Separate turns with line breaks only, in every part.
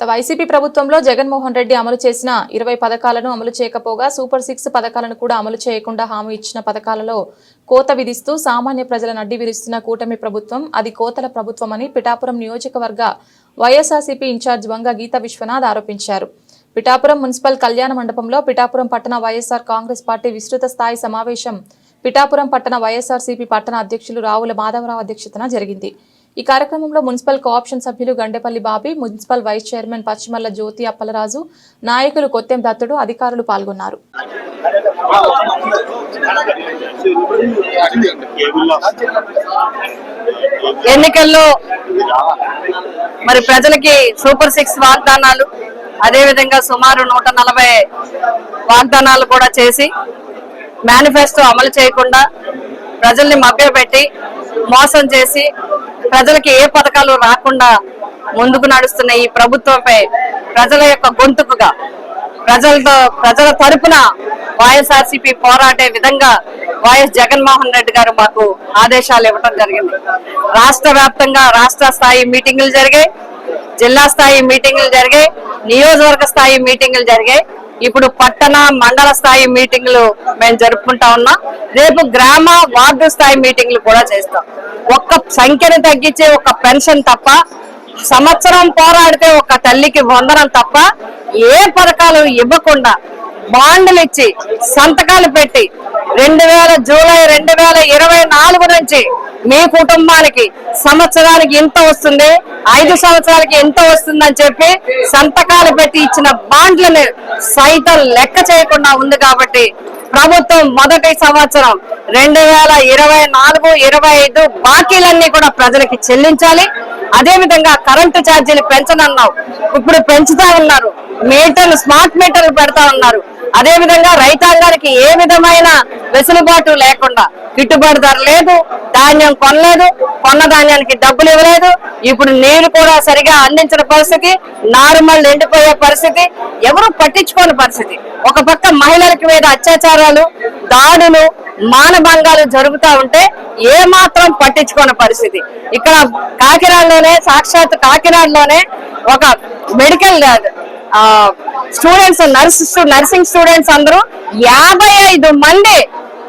గత వైసీపీ ప్రభుత్వంలో జగన్మోహన్ రెడ్డి అమలు చేసిన ఇరవై పథకాలను అమలు చేయకపోగా సూపర్ సిక్స్ పథకాలను కూడా అమలు చేయకుండా హామీ ఇచ్చిన పథకాలలో కోత విధిస్తూ సామాన్య ప్రజలను అడ్డి విరుస్తున్న కూటమి ప్రభుత్వం అది కోతల ప్రభుత్వమని పిఠాపురం నియోజకవర్గ వైఎస్ఆర్సీపీ ఇన్ఛార్జ్ వంగ గీత విశ్వనాథ్ ఆరోపించారు. పిఠాపురం మున్సిపల్ కళ్యాణ మండపంలో పిఠాపురం పట్టణ వైఎస్ఆర్ కాంగ్రెస్ పార్టీ విస్తృత స్థాయి సమావేశం పిఠాపురం పట్టణ వైఎస్ఆర్సీపీ పట్టణ అధ్యక్షులు రావుల మాధవరావు అధ్యక్షతన జరిగింది. ఈ కార్యక్రమంలో మున్సిపల్ కోఆప్షన్ సభ్యులు Gandepalli Bobby municipal vice chairman Pachimalla Jyothi Appalaraju నాయకులు కొత్తెం దత్తుడు అధికారులు పాల్గొన్నారు.
ఎన్నికల్లో మరి ప్రజలకి సూపర్ సిక్స్ వాగ్దానాలు అదేవిధంగా సుమారు నూట నలభై వాగ్దానాలు కూడా చేసి మేనిఫెస్టో అమలు చేయకుండా ప్రజల్ని మభ్యపెట్టి మోసం చేసి ప్రజలకి ఏ పథకాలు రాకుండా ముందుకు నడుస్తున్న ఈ ప్రభుత్వంపై ప్రజల యొక్క గొంతుకుగా ప్రజలతో ప్రజల తరపున వైఎస్ఆర్సీపీ పోరాడే విధంగా వైఎస్ జగన్మోహన్ రెడ్డి గారు మాకు ఆదేశాలు ఇవ్వడం జరిగింది. రాష్ట్ర వ్యాప్తంగా రాష్ట్ర స్థాయి మీటింగులు జరిగాయి జిల్లా స్థాయి మీటింగులు జరిగాయి నియోజకవర్గ స్థాయి మీటింగులు జరిగాయి. ఇప్పుడు పట్టణ మండల స్థాయి మీటింగులు మేము జరుపుకుంటా ఉన్నాం. రేపు గ్రామ వార్డు స్థాయి మీటింగ్లు కూడా చేస్తాం. ఒక్క సంఖ్యను తగ్గించే ఒక పెన్షన్ తప్ప సంవత్సరం పోరాడితే ఒక తల్లికి వందనం తప్ప ఏ పథకాలు ఇవ్వకుండా బాండ్లు ఇచ్చి సంతకాలు పెట్టి రెండు వేల జూలై రెండు వేల ఇరవై నాలుగు నుంచి మీ కుటుంబానికి సంవత్సరానికి ఇంత వస్తుంది. ఐదు సంవత్సరాలకి ఎంత వస్తుందని చెప్పి సంతకాలు పెట్టి ఇచ్చిన బాండ్లను సైతం లెక్క చేయకుండా ఉంది కాబట్టి ప్రభుత్వం మొదటి సంవత్సరం రెండు వేల ఇరవై నాలుగు ఇరవై ఐదు బాకీలన్నీ కూడా ప్రజలకి చెల్లించాలి. అదేవిధంగా కరెంటు ఛార్జీలు పెంచనన్నావు ఇప్పుడు పెంచుతా ఉన్నారు. మీటర్లు స్మార్ట్ మీటర్లు పెడతా ఉన్నారు. అదే విధంగా రైతాంగానికి ఏ విధమైన వెసులుబాటు లేకుండా గిట్టుబాటు ధర లేదు ధాన్యం కొనలేదు కొన్న ధాన్యానికి డబ్బులు ఇవ్వలేదు ఇప్పుడు నీళ్ళు కూడా సరిగా అందించిన పరిస్థితి నార్మల్ ఎండిపోయే పరిస్థితి ఎవరు పట్టించుకోని పరిస్థితి. ఒక పక్క మహిళలకి మీద అత్యాచారాలు దాడులు మానభంగాలు జరుగుతూ ఉంటే ఏ మాత్రం పట్టించుకోని పరిస్థితి. ఇక్కడ కాకినాడలోనే సాక్షాత్ కాకినాడలోనే ఒక medical students nurse nursing students అందరూ యాభై ఐదు మంది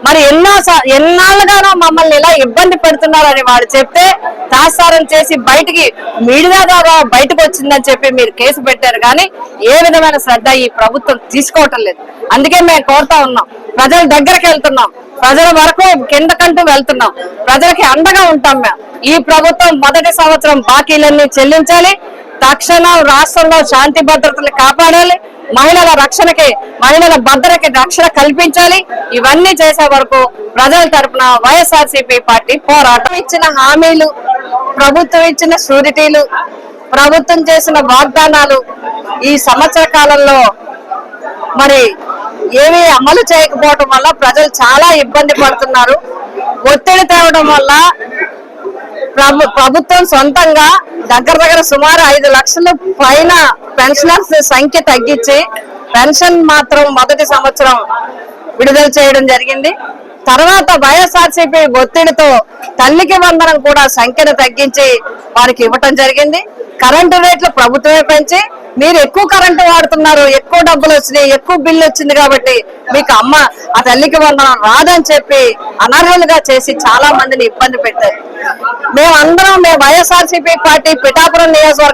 మరి ఎన్నో ఎన్నాళ్ళుగానో మమ్మల్ని ఇలా ఇబ్బంది పెడుతున్నారని వాళ్ళు చెప్తే తాత్సారం చేసి బయటికి మీడియా ద్వారా బయటకు వచ్చిందని చెప్పి మీరు కేసు పెట్టారు కానీ ఏ విధమైన శ్రద్ధ ఈ ప్రభుత్వం తీసుకోవటం లేదు. అందుకే మేము కోరుతా ఉన్నాం. ప్రజల దగ్గరికి వెళ్తున్నాం. ప్రజల వరకు కిందకంటూ వెళ్తున్నాం. ప్రజలకి అండగా ఉంటాం మేము. ఈ ప్రభుత్వం మొదటి సంవత్సరం బాకీలన్నీ చెల్లించాలి. తక్షణం రాష్ట్రంలో శాంతి భద్రతలు కాపాడాలి. మహిళల రక్షణకి మహిళల భద్రతకి రక్షణ కల్పించాలి. ఇవన్నీ చేసే వరకు ప్రజల తరపున వైఎస్ఆర్సీపీ పార్టీ పోరాటం ఇచ్చిన హామీలు ప్రభుత్వం ఇచ్చిన షూరిటీలు ప్రభుత్వం చేసిన వాగ్దానాలు ఈ సంవత్సర కాలంలో మరి ఏమీ అమలు చేయకపోవడం వల్ల ప్రజలు చాలా ఇబ్బంది పడుతున్నారు. ఒత్తిడి తేవడం వల్ల ప్రభుత్వం సొంతంగా దగ్గర దగ్గర సుమారు ఐదు లక్షల పైన పెన్షనర్స్ సంఖ్య తగ్గించి పెన్షన్ మాత్రం మొదటి సంవత్సరం విడుదల చేయడం జరిగింది. తర్వాత వైఎస్ఆర్సీపీ ఒత్తిడితో తల్లికి వందనం కూడా సంఖ్యను తగ్గించి వారికి ఇవ్వటం జరిగింది. కరెంటు రేట్లు ప్రభుత్వమే పెంచి మీరు ఎక్కువ కరెంటు వాడుతున్నారు ఎక్కువ డబ్బులు వచ్చినాయి ఎక్కువ బిల్లు వచ్చింది కాబట్టి మీకు అమ్మ ఆ తల్లికి వందనం రాదని చెప్పి అనర్హులుగా చేసి చాలా మందిని ఇబ్బంది పెట్టారు. మేమందరం మేము వైఎస్ఆర్సీపీ పార్టీ పిఠాపురం నియోజకవర్గం